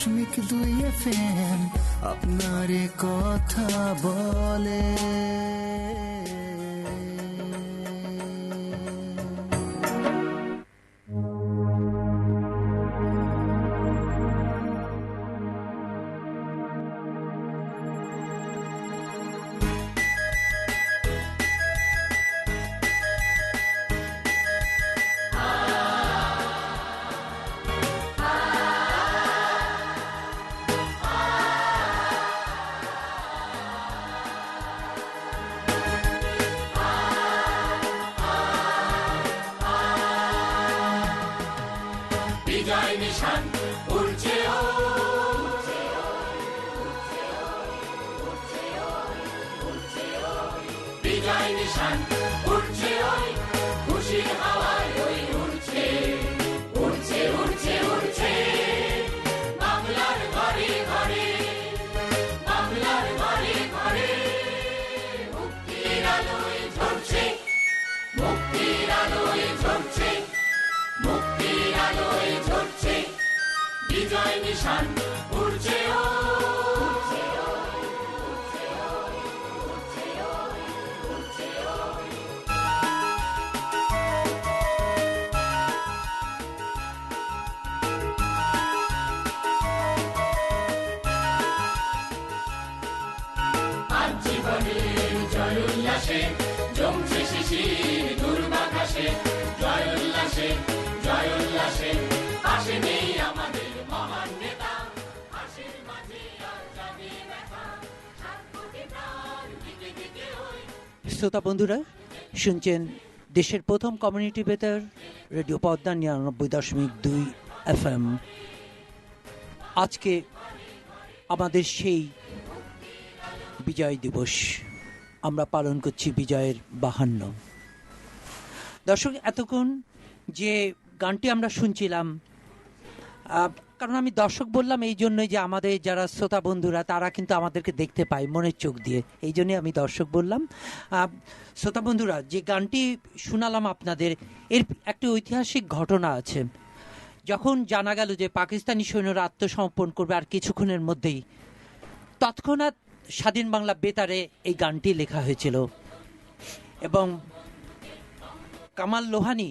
দশমিক দুই ফ্যান আপনার কথা বলে। বিজয় শ্রোতা বন্ধুরা, শুনছেন দেশের প্রথম কমিউনিটি বেতার রেডিও পদ্মা নিরানব্বই দশমিক দুই এফএম আজকে আমাদের সেই বিজয় দিবস, আমরা পালন করছি বিজয়ের বাহান্ন। দর্শক, এতক্ষণ যে গানটি আমরা শুনছিলাম কারণ আমি দর্শক বললাম এই জন্যই যে আমাদের যারা শ্রোতা বন্ধুরা, তারা কিন্তু আমাদেরকে দেখতে পায় মনের চোখ দিয়ে। এই জন্যই আমি দর্শক বললাম। শ্রোতা বন্ধুরা, যে গানটি শোনালাম আপনাদের, এর একটি ঐতিহাসিক ঘটনা আছে। যখন জানা গেল যে পাকিস্তানি সৈন্যরা আত্মসমর্পণ করবে আর কিছুক্ষণের মধ্যেই, তৎক্ষণাৎ স্বাধীন বাংলা বেতারে এই গানটি লেখা হয়েছিল। এবং কামাল লোহানি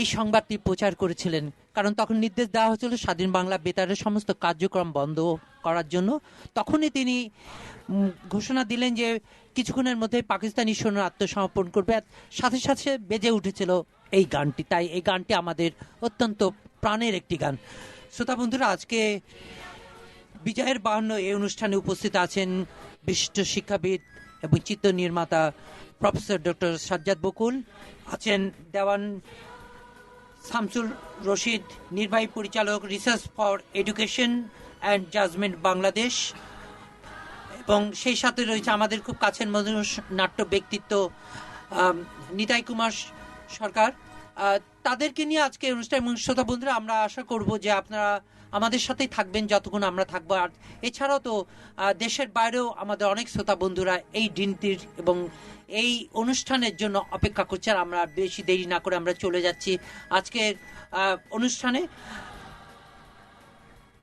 এই সংবাদটি প্রচার করেছিলেন কারণ তখন নির্দেশ দেওয়া হয়েছিল স্বাধীন বাংলা বেতারের সমস্ত কার্যক্রম বন্ধ করার জন্য। তখনই তিনি ঘোষণা দিলেন যে কিছুক্ষণের মধ্যে পাকিস্তানি সৈন্য আত্মসমর্পণ করবে। সাথে সাথে বেজে উঠেছিল এই গানটি। তাই এই গানটি আমাদের অত্যন্ত প্রাণের একটি গান। শ্রোতা বন্ধুরা, আজকে বিজয়ের বাহান্ন এই অনুষ্ঠানে উপস্থিত আছেন বিশিষ্ট শিক্ষাবিদ এবং চিত্র নির্মাতা প্রফেসর ডক্টর সাজ্জাদ বকুল, আছেন দেওয়ান শামসুল রশিদ, নির্বাহী পরিচালক research for education and judgment Bangladesh এবং সেই সাথে রয়েছে আমাদের খুব কাছের মানুষ নাট্য ব্যক্তিত্ব নিতাই কুমার সরকার। তাদেরকে নিয়ে আজকে অনুষ্ঠান এবং শ্রোতা বন্ধুরা আমরা আশা করব যে আপনারা আমাদের সাথেই থাকবেন যতক্ষণ আমরা থাকব। আর এছাড়াও তো দেশের বাইরেও আমাদের অনেক শ্রোতা বন্ধুরা এই দিনটির এবং এই অনুষ্ঠানের জন্য অপেক্ষা করছে আর আমরা বেশি দেরি না করে আমরা চলে যাচ্ছি আজকের অনুষ্ঠানে।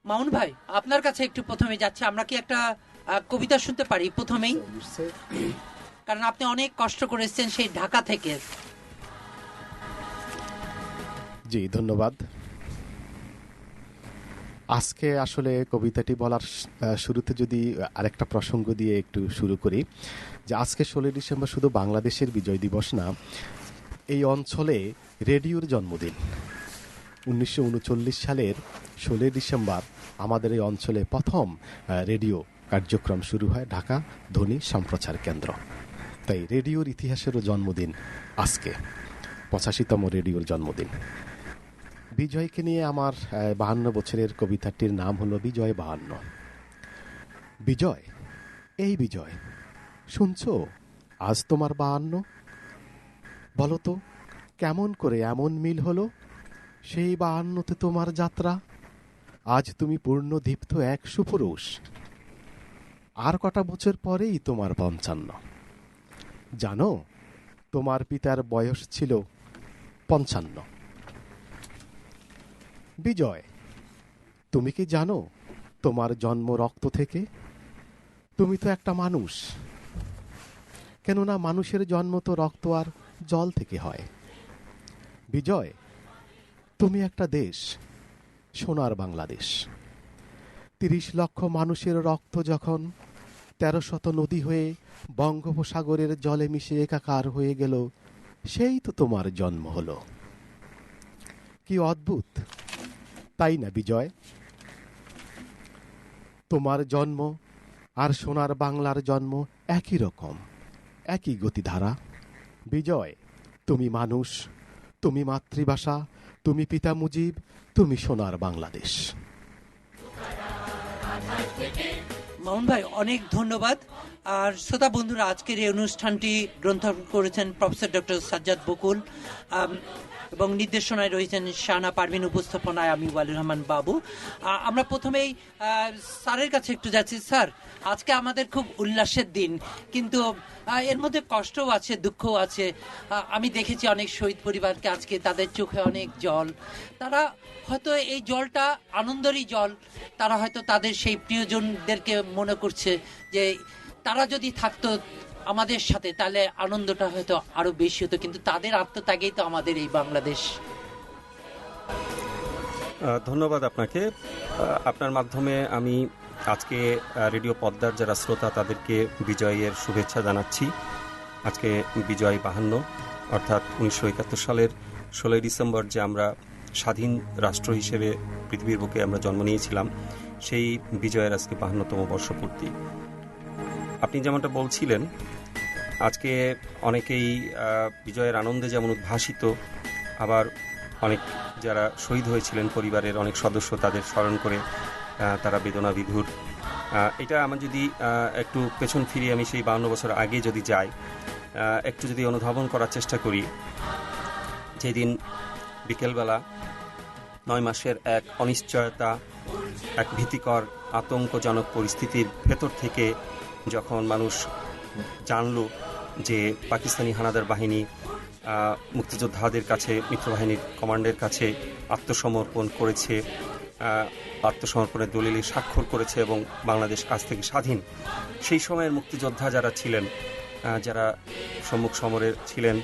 মামুন ভাই আপনার কাছে একটু প্রথমে যাচ্ছে। আমরা কি একটা কবিতা শুনতে পারি প্রথমেই? কারণ আপনি অনেক কষ্ট করে এসেছেন সেই ঢাকা থেকে। জি, ধন্যবাদ। আজকে আসলে কবিতাটি বলার শুরুতে যদি আরেকটা প্রসঙ্গ দিয়ে একটু শুরু করি, যে আজকে ষোলোই ডিসেম্বর শুধু বাংলাদেশের বিজয় দিবস না, এই অঞ্চলে রেডিওর জন্মদিন। উনিশশো উনচল্লিশ সালের ষোলোই ডিসেম্বর আমাদের এই অঞ্চলে প্রথম রেডিও কার্যক্রম শুরু হয় ঢাকা ধ্বনি সম্প্রচার কেন্দ্র। তাই রেডিওর ইতিহাসেরও জন্মদিন আজকে, পঁচাশিতম রেডিওর জন্মদিন। বিজয়কে নিয়ে আমার বাহান্ন বছরের কবিতাটির নাম হলো বিজয় বাহান্ন। বিজয়, এই বিজয়, শুনছো? আজ তোমার বাহান্ন। বলো তো কেমন করে এমন মিল হলো? সেই বাহান্নতে তোমার যাত্রা। আজ তুমি পূর্ণ দীপ্ত এক সুপুরুষ। আর কটা বছর পরেই তোমার পঞ্চান্ন। জানো, তোমার পিতার বয়স ছিল পঞ্চান্ন। বিজয়। তুমি কি জানো তোমার জন্ম রক্ত থেকে? তুমি তো একটা মানুষ। কেননা মানুষের জন্ম তো রক্ত আর জল থেকে হয়। বিজয়, তুমি একটা দেশ, সোনার বাংলাদেশ। তিরিশ লক্ষ মানুষের রক্ত যখন তেরো শত নদী হয়ে বঙ্গোপসাগরের জলে মিশে একাকার হয়ে গেল, সেই তো তোমার জন্ম হলো। কি অদ্ভুত! তাই না বিজয়। তোমার জন্ম আর সোনার বাংলার জন্ম একই রকম, একই গতিধারা। বিজয়, তুমি মানুষ, তুমি মাতৃভাষা, তুমি পিতা মুজিব, তুমি সোনার বাংলাদেশ। মামুন ভাই, অনেক ধন্যবাদ। আর শ্রোতা বন্ধুরা, আজকের এই অনুষ্ঠানটি গ্রন্থ করেছেন প্রফেসর ডক্টর সাজ্জাদ বকুল। এবং নির্দেশনায় রয়েছেন শানা পারভিন, উপস্থাপনায় আমি ওয়ালুর রহমান বাবু। আমরা প্রথমেই স্যারের কাছে একটু যাচ্ছি। স্যার, আজকে আমাদের খুব উল্লাসের দিন, কিন্তু এর মধ্যে কষ্টও আছে, দুঃখও আছে। আমি দেখেছি অনেক শহীদ পরিবারকে আজকে তাদের চোখে অনেক জল। তারা হয়তো এই জলটা আনন্দেরই জল, তারা হয়তো তাদের সেই প্রিয়জনদেরকে মনে করছে যে তারা যদি থাকতো আমাদের সাথে, তাহলে আনন্দটা হয়তো আরও বেশি হতো, কিন্তু তাদের আত্মত্যাগেই তো আমাদের এই বাংলাদেশ। ধন্যবাদ আপনাকে। আপনার মাধ্যমে আমি আজকে রেডিও পদ্মার যারা শ্রোতা, তাদেরকে বিজয়ের শুভেচ্ছা জানাচ্ছি। আজকে বিজয় বাহান্ন, অর্থাৎ উনিশশো একাত্তর সালের ষোলোই ডিসেম্বর যে আমরা স্বাধীন রাষ্ট্র হিসেবে পৃথিবীর বুকে আমরা জন্ম নিয়েছিলাম, সেই বিজয়ের আজকে বাহান্নতম বর্ষপূর্তি। আপনি যেমনটা বলছিলেন, আজকে অনেকেই বিজয়ের আনন্দে যেমন উদ্ভাসিত, আবার অনেক যারা শহীদ হয়েছিলেন পরিবারের অনেক সদস্য তাদের স্মরণ করে তারা বেদনা বিধুর এটা আমার যদি একটু পেছন ফিরে আমি সেই বাউন্ন বছর আগে যদি যাই একটু যদি অনুধাবন করার চেষ্টা করি, যেদিন বিকেলবেলা নয় মাসের এক অনিশ্চয়তা, এক ভীতিকর, আতঙ্কজনক পরিস্থিতির ভেতর থেকে যখন মানুষ জানল যে পাকিস্তানি হানাদার বাহিনী মুক্তিযোদ্ধাদের কাছে, মিত্রবাহিনীর কমান্ডের কাছে আত্মসমর্পণ করেছে আত্মসমর্পণের দলিলে স্বাক্ষর করেছে এবং বাংলাদেশ আজ থেকে স্বাধীন। সেই সময়ের মুক্তিযোদ্ধা যারা ছিলেন যারা সম্মুখ সমরে ছিলেন,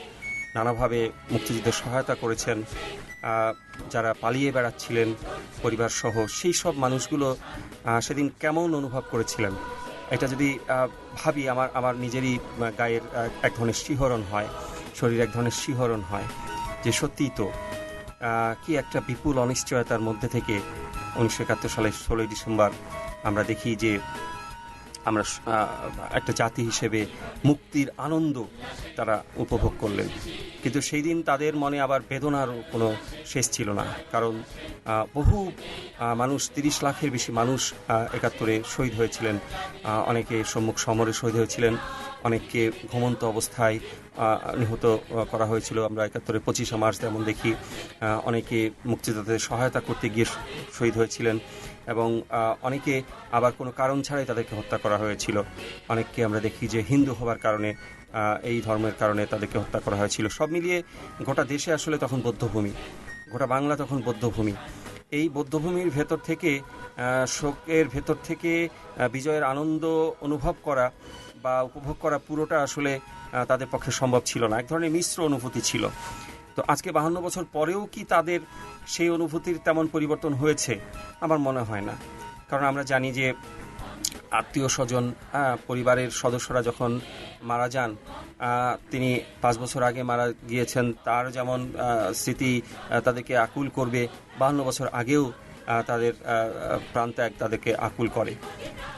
নানাভাবে মুক্তিযুদ্ধের সহায়তা করেছেন যারা পালিয়ে বেড়াচ্ছিলেন পরিবারসহ, সেই সব মানুষগুলো সেদিন কেমন অনুভব করেছিলেন? এটা যদি ভাবি আমার আমার নিজেরই গায়ের এক ধরনের শিহরণ হয়, শরীর এক ধরনের শিহরণ হয়, যে সত্যিই তো কি একটা বিপুল অনিশ্চয়তার মধ্যে থেকে উনিশশো একাত্তর সালের ষোলোই ডিসেম্বর আমরা দেখি যে আমরা একটা জাতি হিসেবে মুক্তির আনন্দ তারা উপভোগ করলেন। কিন্তু সেই দিন তাদের মনে আবার বেদনার কোনো শেষ ছিল না। কারণ বহু মানুষ, তিরিশ লাখের বেশি মানুষ একাত্তরে শহীদ হয়েছিলেন। অনেকে সম্মুখ সমরে শহীদ হয়েছিলেন। অনেককে ঘুমন্ত অবস্থায় নিহত করা হয়েছিল। আমরা একাত্তরে পঁচিশে মার্চ যেমন দেখি অনেকে মুক্তিযোদ্ধাদের সহায়তা করতে গিয়ে শহীদ হয়েছিলেন। এবং অনেকে আবার কোনো কারণ ছাড়াই তাদেরকে হত্যা করা হয়েছিল। অনেককে আমরা দেখি যে হিন্দু হবার কারণে এই ধর্মের কারণে তাদেরকে হত্যা করা হয়েছিল। সব মিলিয়ে গোটা দেশে আসলে তখন বৌদ্ধভূমি, গোটা বাংলা তখন বৌদ্ধভূমি। এই বৌদ্ধভূমির ভেতর থেকে শোকের ভেতর থেকে বিজয়ের আনন্দ অনুভব করা বা উপভোগ করা পুরোটা আসলে তাদের পক্ষে সম্ভব ছিল না। এক ধরনের মিশ্র অনুভূতি ছিল। তো আজকে বাহান্ন বছর পরেও কি তাদের সেই অনুভূতির তেমন পরিবর্তন হয়েছে? আমার মনে হয় না। কারণ আমরা জানি যে আত্মীয় স্বজন পরিবারের সদস্যরা যখন মারা যান তিনি পাঁচ বছর আগে মারা গিয়েছেন, তার যেমন স্মৃতি তাদেরকে আকুল করবে, বাহান্ন বছর আগেও তাদের প্রাণত্যাগ তাদেরকে আকুল করে।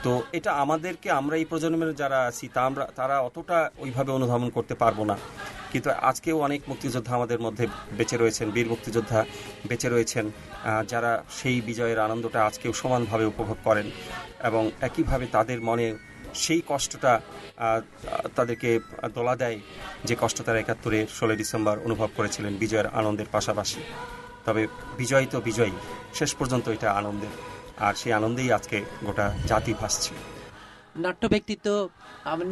তো এটা আমাদেরকে, আমরা এই প্রজন্মের যারা আছি তা আমরা তারা অতটা ওইভাবে অনুধাবন করতে পারব না। কিন্তু আজকেও অনেক মুক্তিযোদ্ধা আমাদের মধ্যে বেঁচে রয়েছেন, বীর মুক্তিযোদ্ধা বেঁচে রয়েছেন যারা সেই বিজয়ের আনন্দটা আজকেও সমানভাবে উপভোগ করেন এবং একইভাবে তাদের মনে সেই কষ্টটা তাদেরকে দোলা দেয় যে কষ্ট তারা একাত্তরে ষোলোই ডিসেম্বর অনুভব করেছিলেন বিজয়ের আনন্দের পাশাপাশি। তবে বিজয় তো বিজয়ী শেষ পর্যন্ত এটা আনন্দের। আর সেই আনন্দেই আজকে গোটা জাতি ভাসছে। নাট্য ব্যক্তিত্ব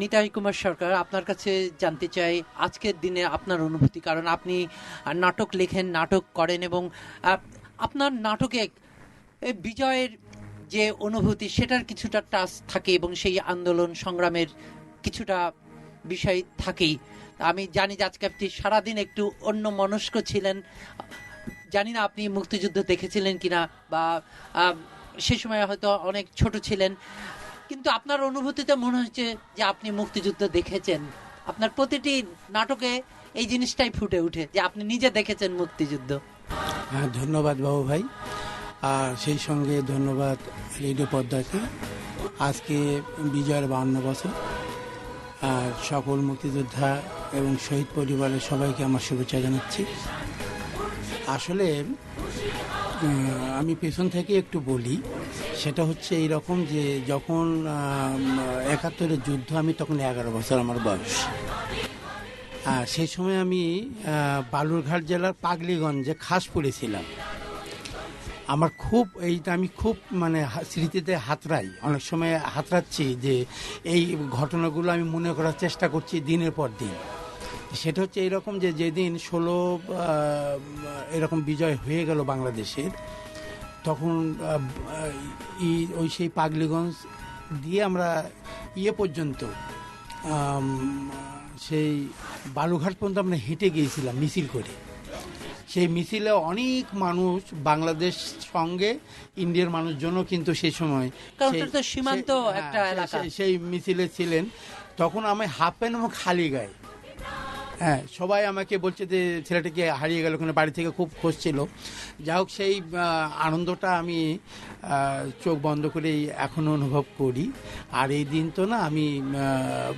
নিতাই কুমার সরকার, আপনার কাছে জানতে চাই, আজকের দিনে আপনার অনুভূতি, কারণ আপনি নাটক লেখেন, নাটক করেন এবং আপনার নাটকে বিজয়ের যে অনুভূতি, সেটার কিছুটা টাচ থাকে এবং সেই আন্দোলন সংগ্রামের কিছুটা বিষয় থাকেই। আমি জানি যে আজকে আপনি সারাদিন একটু অন্য মনস্ক ছিলেন। জানি না আপনি মুক্তিযুদ্ধ দেখেছিলেন কিনা বা সে সময় হয়তো অনেক ছোট ছিলেন। কিন্তু আপনার অনুভূতিতে মনে হচ্ছে যে আপনি মুক্তিযুদ্ধ দেখেছেন? আপনার প্রতিটি নাটকে এই জিনিসটাই ফুটে উঠে যে আপনি নিজে দেখেছেন মুক্তিযুদ্ধ। হ্যাঁ ধন্যবাদ বাবু ভাই। আর সেই সঙ্গে ধন্যবাদ রেডিও পদ্মাকে। আজকে বিজয়ের বাহান্ন বছর। আর সকল মুক্তিযোদ্ধা এবং শহীদ পরিবারের সবাইকে আমার শুভেচ্ছা জানাচ্ছি। আসলে আমি পেছন থেকে একটু বলি, সেটা হচ্ছে এই রকম যে যখন একাত্তরের যুদ্ধ, আমি তখন এগারো বছর আমার বয়স। আর সেই সময় আমি বালুরঘাট জেলার পাগলিগঞ্জে খাস পড়েছিলাম। আমার খুব, এইটা আমি খুব মানে স্মৃতিতে হাতড়াই। অনেক সময় হাতড়াচ্ছি যে এই ঘটনাগুলো আমি মনে করার চেষ্টা করছি দিনের পর দিন। সেটা হচ্ছে এরকম যে যেদিন ষোলো এরকম বিজয় হয়ে গেল বাংলাদেশের তখন ই- ওই সেই পাগলিগঞ্জ দিয়ে আমরা ইয়ে পর্যন্ত সেই বালুঘাট পর্যন্ত আমরা হেঁটে গিয়েছিলাম মিছিল করে। সেই মিছিলে অনেক মানুষ বাংলাদেশ সঙ্গে ইন্ডিয়ার মানুষজনও কিন্তু সেই সময় সীমান্ত একটা হ্যাঁ, সেই- সেই মিছিলে ছিলেন। তখন আমি হাফ প্যান্ট এবং খালি গায়ে। হ্যাঁ সবাই আমাকে বলছে যে ছেলেটাকে হারিয়ে গেল ওখানে বাড়ি থেকে খুব খোঁজ ছিল। যা হোক, সেই আনন্দটা আমি চোখ বন্ধ করেই এখনও অনুভব করি। আর এই দিন তো না, আমি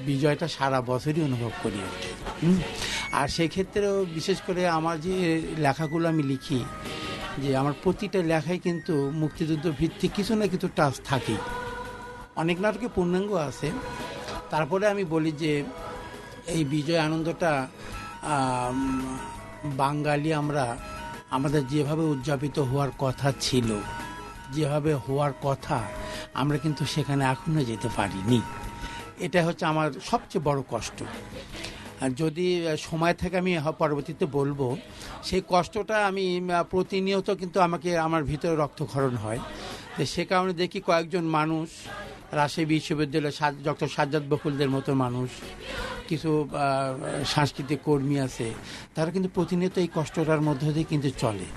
বিজয়টা সারা বছরই অনুভব করি আর কি। আর সেক্ষেত্রেও বিশেষ করে আমার যে লেখাগুলো আমি লিখি, যে আমার প্রতিটা লেখায় কিন্তু মুক্তিযুদ্ধ ভিত্তিক কিছু না কিছু টাচ থাকেই। অনেক নাটকে পূর্ণাঙ্গ আছে। তারপরে আমি বলি যে এই বিজয় আনন্দটা বাঙালি আমরা, আমাদের যেভাবে উদযাপিত হওয়ার কথা ছিল, যেভাবে হওয়ার কথা আমরা কিন্তু সেখানে এখনও যেতে পারিনি। এটা হচ্ছে আমার সবচেয়ে বড় কষ্ট। যদি সময় থেকে আমি পরবর্তীতে বলব, সেই কষ্টটা আমি প্রতিনিয়ত কিন্তু আমাকে, আমার ভিতরে রক্তক্ষরণ হয়। তো সে কারণে দেখি কয়েকজন মানুষ, রাজশাহী বিশ্ববিদ্যালয়ের ডক্টর সাজ্জাদ বকুলদের মতো মানুষ কিছু সাংস্কৃতিক কর্মী আছে, তারা কিন্তু প্রতিনিয়ত এই কষ্টটার মধ্য দিয়ে কিন্তু চলে।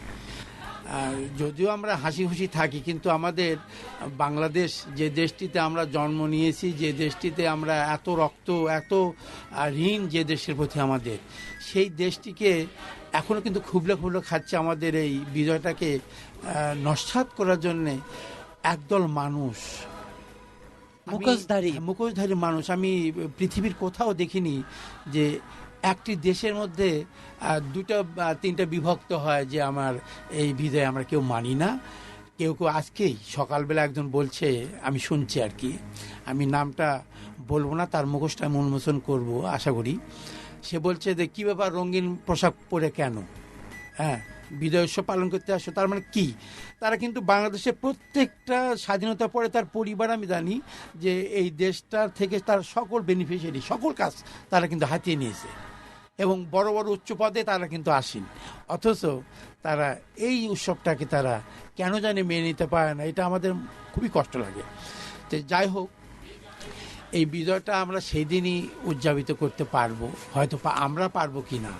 যদিও আমরা হাসি খুশি থাকি, কিন্তু আমাদের বাংলাদেশ, যে দেশটিতে আমরা জন্ম নিয়েছি, যে দেশটিতে আমরা এত রক্ত, এত ঋণ যে দেশের প্রতি আমাদের, সেই দেশটিকে এখনও কিন্তু খুবলে খুবলে খাচ্ছে আমাদের এই বিজয়টাকে নস্বাত করার জন্যে একদল মানুষ। মুখোশধারী। হ্যাঁ, মুখোশধারী মানুষ। আমি পৃথিবীর কোথাও দেখিনি যে একটি দেশের মধ্যে দুটো তিনটা বিভক্ত হয় যে আমার এই বিজয় আমরা কেউ মানি না। কেউ কেউ আজকেই সকালবেলা একজন বলছে আমি শুনছি আর কি। আমি নামটা বলব না তার মুখোশটা আমি উন্মোচন করব আশা করি। সে বলছে যে কী ব্যাপার রঙিন পোশাক পরে কেন? হ্যাঁ বিজয় উৎসব পালন করতে আসো, তার মানে কি? তারা কিন্তু বাংলাদেশের প্রত্যেকটা স্বাধীনতা পরে তার পরিবার, আমি জানি যে এই দেশটার থেকে তার সকল বেনিফিশিয়ারি সকল কাজ তারা কিন্তু হাতিয়ে নিয়েছে। এবং বড় বড় উচ্চ পদে তারা কিন্তু আসেন। অথচ তারা এই উৎসবটাকে তারা কেন জানে মেনে নিতে পারে না, এটা আমাদের খুবই কষ্ট লাগে। তো যাই হোক, এই বিজয়টা আমরা সেই দিনই উদযাপিত করতে পারব, হয়তো আমরা পারব কি না